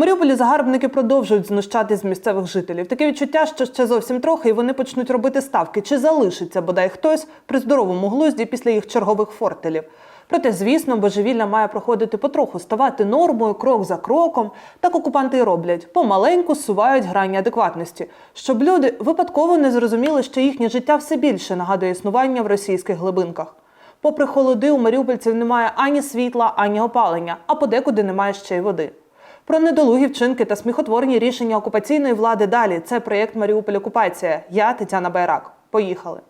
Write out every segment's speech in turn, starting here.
Маріуполі загарбники продовжують знущатись з місцевих жителів. Таке відчуття, що ще зовсім трохи, і вони почнуть робити ставки, чи залишиться бодай хтось при здоровому глузді після їх чергових фортелів. Проте, звісно, божевілля має проходити потроху, ставати нормою, крок за кроком. Так окупанти й роблять помаленьку сувають грані адекватності, щоб люди випадково не зрозуміли, що їхнє життя все більше нагадує існування в російських глибинках. Попри холоди, у маріупольців немає ані світла, ані опалення, а подекуди немає ще й води. Про недолугі вчинки та сміхотворні рішення окупаційної влади далі. Це проєкт Маріуполь Окупація. Я Тетяна Байрак. Поїхали.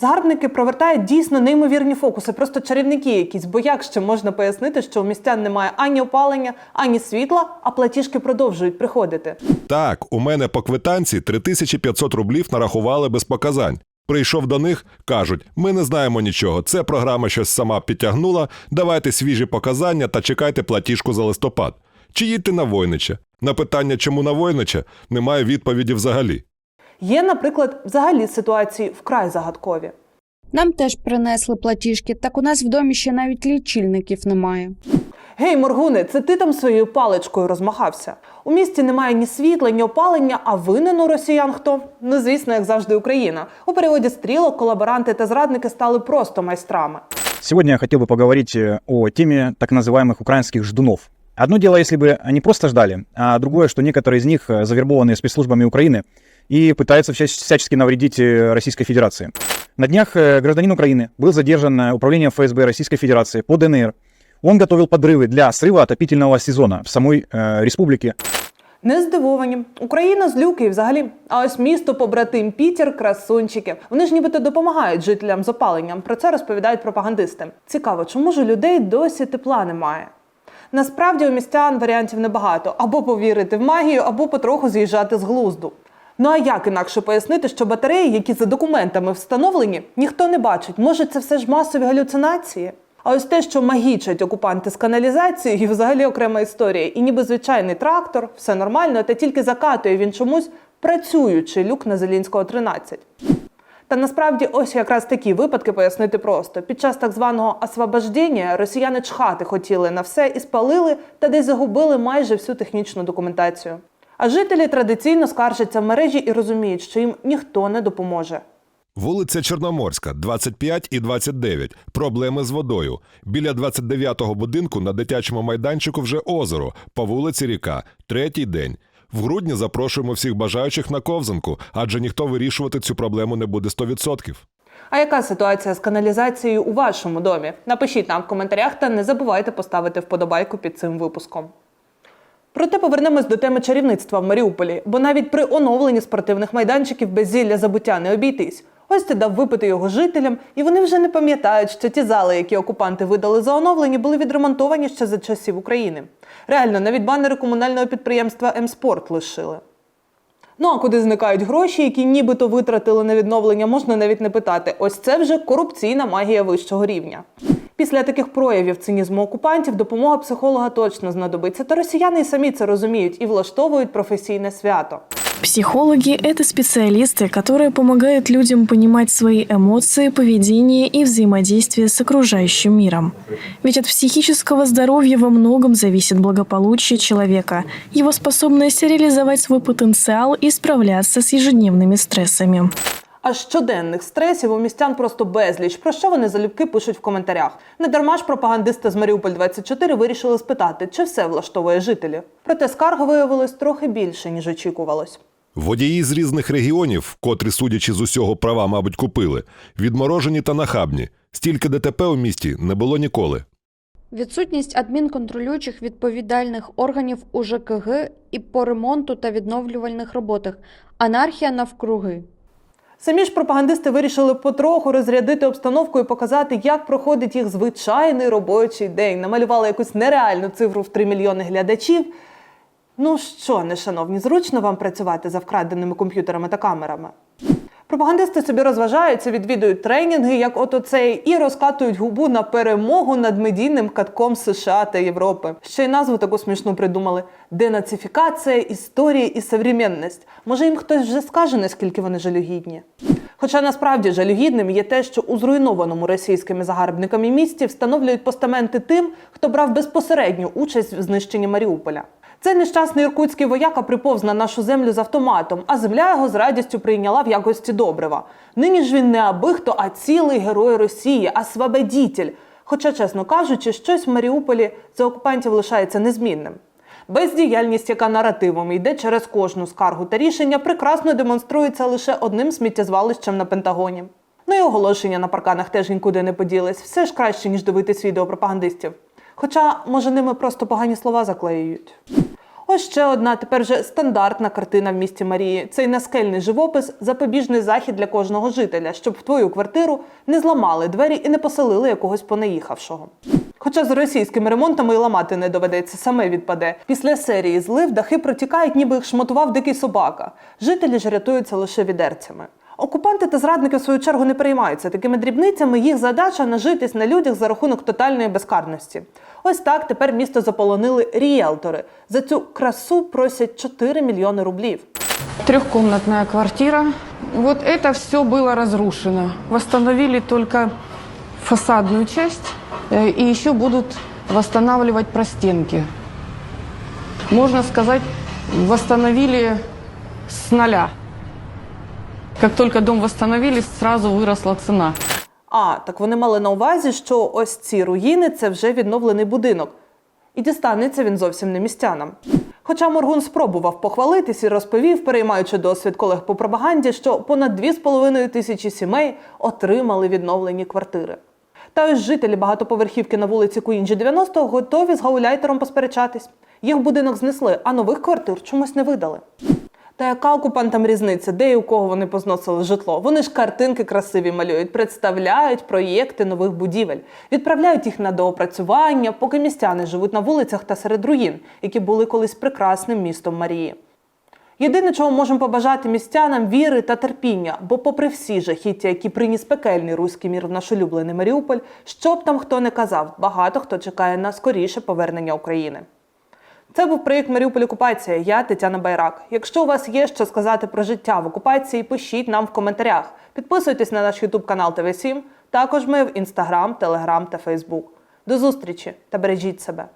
Загарбники провертають дійсно неймовірні фокуси, просто чарівники якісь. Бо як ще можна пояснити, що у містян немає ані опалення, ані світла, а платіжки продовжують приходити. Так, у мене по квитанції 3500 рублів нарахували без показань. Прийшов до них, кажуть: ми не знаємо нічого. Це програма щось сама підтягнула. Давайте свіжі показання та чекайте платіжку за листопад. Чи їдьте на Войнича? На питання, чому на Войнича, немає відповіді взагалі. Є, наприклад, взагалі ситуації вкрай загадкові. Нам теж принесли платіжки, так у нас в домі ще навіть лічильників немає. Гей, Моргуне, це ти там своєю паличкою розмахався. У місті немає ні світла, ні опалення, а винен у росіян хто? Ну, звісно, як завжди, Україна. У періоді стрілок колаборанти та зрадники стали просто майстрами. Сегодня я хотел бы поговорить э, о теме так называемых украинских ждунов. Одно дело, если бы они просто ждали, а другое, что некоторые из них э, завербованы спецслужбами Украины и пытаются вся- всячески навредить э, Российской Федерации. На днях э, гражданин Украины был задержан э, управлением ФСБ Российской Федерации по ДНР. Он готовил подрывы для срыва отопительного сезона в самой э, республике. Не здивовані. Україна з люки і взагалі. А ось місто побратим Пітер красунчики. Вони ж нібито допомагають жителям з опаленням. Про це розповідають пропагандисти. Цікаво, чому ж у людей досі тепла немає? Насправді у містян варіантів небагато: або повірити в магію, або потроху з'їжджати з глузду. Ну а як інакше пояснити, що батареї, які за документами встановлені, ніхто не бачить. Може, це все ж масові галюцинації? А ось те, що магічать окупанти з каналізацією, взагалі окрема історія. І ніби звичайний трактор, все нормально, та тільки закатує він чомусь працюючий люк на Зелінського 13. Та насправді ось якраз такі випадки пояснити просто. Під час так званого освобождення росіяни чхати хотіли на все і спалили та десь загубили майже всю технічну документацію. А жителі традиційно скаржаться в мережі і розуміють, що їм ніхто не допоможе. Вулиця Чорноморська, 25 і 29. Проблеми з водою. Біля 29-го будинку на дитячому майданчику вже озеро, по вулиці Ріка. Третій день. В грудні запрошуємо всіх бажаючих на ковзанку, адже ніхто вирішувати цю проблему не буде 100%. А яка ситуація з каналізацією у вашому домі? Напишіть нам в коментарях та не забувайте поставити вподобайку під цим випуском. Проте повернемось до теми чарівництва в Маріуполі, бо навіть при оновленні спортивних майданчиків без зілля забуття не обійтись. Ти дав випити його жителям, і вони вже не пам'ятають, що ті зали, які окупанти видали за оновлені, були відремонтовані ще за часів України. Реально, навіть банери комунального підприємства М-Спорт лишили. Ну а куди зникають гроші, які нібито витратили на відновлення, можна навіть не питати. Ось це вже корупційна магія вищого рівня. Після таких проявів цинізму окупантів допомога психолога точно знадобиться. Та росіяни й самі це розуміють і влаштовують професійне свято. Психологи – это специалисты, которые помогают людям понимать свои эмоции, поведение и взаимодействие с окружающим миром. Ведь от психического здоровья во многом зависит благополучие человека, его способность реализовать свой потенциал и справляться с ежедневными стрессами. А щоденних стресів у містян просто безліч. Про що вони залюбки пишуть в коментарях? Не дарма ж пропагандисти з Маріуполь 24 вирішили спитати, чи все влаштовує жителів. Проте скарг виявилось трохи більше, ніж очікувалось. Водії з різних регіонів, котрі, судячи з усього, права, мабуть, купили, відморожені та нахабні. Стільки ДТП у місті не було ніколи. Відсутність адмінконтролюючих відповідальних органів у ЖКГ і по ремонту та відновлювальних роботах, анархія навкруги. Самі ж пропагандисти вирішили потроху розрядити обстановку і показати, як проходить їх звичайний робочий день. Намалювали якусь нереальну цифру в 3 мільйони глядачів. Ну що, нешановні, зручно вам працювати за вкраденими комп'ютерами та камерами? Пропагандисти собі розважаються, відвідують тренінги, як от оцей, і розкатують губу на перемогу над медійним катком США та Європи. Ще й назву таку смішну придумали: денацифікація, історія і современність. Може, їм хтось вже скаже, наскільки вони жалюгідні? Хоча насправді жалюгідним є те, що у зруйнованому російськими загарбниками місті встановлюють постаменти тим, хто брав безпосередню участь в знищенні Маріуполя. Цей нещасний іркутський вояка приповз на нашу землю з автоматом, а земля його з радістю прийняла в якості добрива. Нині ж він не аби хто, а цілий герой Росії, освободітель. Хоча, чесно кажучи, щось в Маріуполі за окупантів лишається незмінним. Бездіяльність, яка наративом йде через кожну скаргу та рішення, прекрасно демонструється лише одним сміттєзвалищем на Пентагоні. Ну і оголошення на парканах теж нікуди не поділись. Все ж краще, ніж дивитись відео пропагандистів. Хоча, може, ними просто погані слова заклеюють. Ось ще одна тепер вже стандартна картина в місті Марії. Цей наскельний живопис запобіжний захід для кожного жителя, щоб в твою квартиру не зламали двері і не поселили якогось понаїхавшого. Хоча з російськими ремонтами і ламати не доведеться, саме відпаде. Після серії злив дахи протікають, ніби їх шматував дикий собака. Жителі ж рятуються лише відерцями. Окупанти та зрадники в свою чергу не переймаються такими дрібницями. Їх задача нажитись на людях за рахунок тотальної безкарності. Ось так тепер місто заполонили ріелтори. За цю красу просять 4 мільйони рублів. Трехкомнатная квартира. Вот это все было разрушено. Восстановили только фасадную часть э, и еще будут восстанавливать простенки. Можно сказать, восстановили с нуля. Как только дом восстановили, сразу выросла цена. А, так вони мали на увазі, що ось ці руїни це вже відновлений будинок. І дістанеться він зовсім не містянам. Хоча Моргун спробував похвалитись і розповів, переймаючи досвід колег по пропаганді, що понад 2,5 тисячі сімей отримали відновлені квартири. Та ось жителі багатоповерхівки на вулиці Куінджі 90 готові з гауляйтером посперечатись. Їх будинок знесли, а нових квартир чомусь не видали. Та яка окупантам різниця, де і у кого вони позносили житло? Вони ж картинки красиві малюють, представляють проєкти нових будівель, відправляють їх на доопрацювання, поки містяни живуть на вулицях та серед руїн, які були колись прекрасним містом Марії. Єдине, чого можемо побажати містянам віри та терпіння, бо, попри всі жахіття, які приніс пекельний руський мір в наш улюблений Маріуполь, що б там хто не казав, багато хто чекає на скоріше повернення України. Це був проєкт Маріуполь Окупація. Я Тетяна Байрак. Якщо у вас є що сказати про життя в окупації, пишіть нам в коментарях. Підписуйтесь на наш Ютуб канал ТВ7. Також ми в Інстаграм, Телеграм та Фейсбук. До зустрічі та бережіть себе.